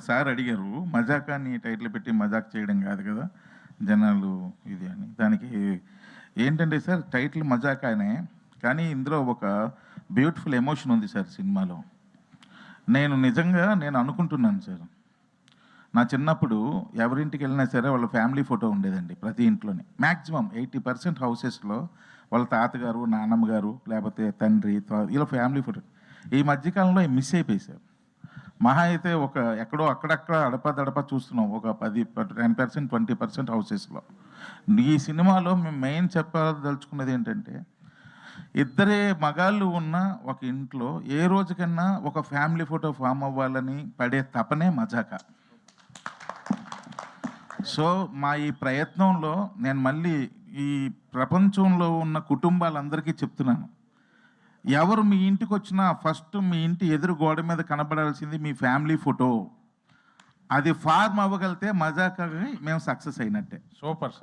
Sir అడిగారు మజాక్ అని టైటిల్ పెట్టి మజాక్ చేయడం కాదు కదా జనాలు ఇది అని. దానికి ఏంటంటే సార్ టైటిల్ మజాక్ అనే కానీ ఇందులో ఒక బ్యూటిఫుల్ ఎమోషన్ ఉంది సార్ సినిమాలో. నేను నిజంగా నేను అనుకుంటున్నాను సార్. నా చిన్నప్పుడు ఎవరింటికి వెళ్ళినా సరే వాళ్ళ ఫ్యామిలీ ఫోటో ఉండేదండి ప్రతి ఇంట్లోనే. మ్యాక్సిమం ఎయిటీ పర్సెంట్ హౌసెస్లో వాళ్ళ తాతగారు నాన్నమ్మ గారు లేకపోతే తండ్రి ఇలా ఫ్యామిలీ ఫోటో. ఈ మధ్యకాలంలో మిస్ అయిపోయి సార్. మహా అయితే ఒక ఎక్కడో అక్కడక్కడ అడప దడప చూస్తున్నాం. ఒక పది టెన్ పర్సెంట్ ట్వంటీ పర్సెంట్ హౌసెస్లో. ఈ సినిమాలో మేము మెయిన్ చెప్పదలుచుకున్నది ఏంటంటే ఇద్దరే మగాళ్ళు ఉన్న ఒక ఇంట్లో ఏ రోజుకన్నా ఒక ఫ్యామిలీ ఫోటో ఫామ్ అవ్వాలని పడే తపనే మజాక. సో మా ఈ ప్రయత్నంలో నేను మళ్ళీ ఈ ప్రపంచంలో ఉన్న కుటుంబాలందరికీ చెప్తున్నాను. ఎవరు మీ ఇంటికి వచ్చినా ఫస్ట్ మీ ఇంటి ఎదురు గోడ మీద కనబడాల్సింది మీ ఫ్యామిలీ ఫోటో. అది ఫార్మ్ అవ్వగలితే మజాకని మేము సక్సెస్ అయినట్టే. Super sir.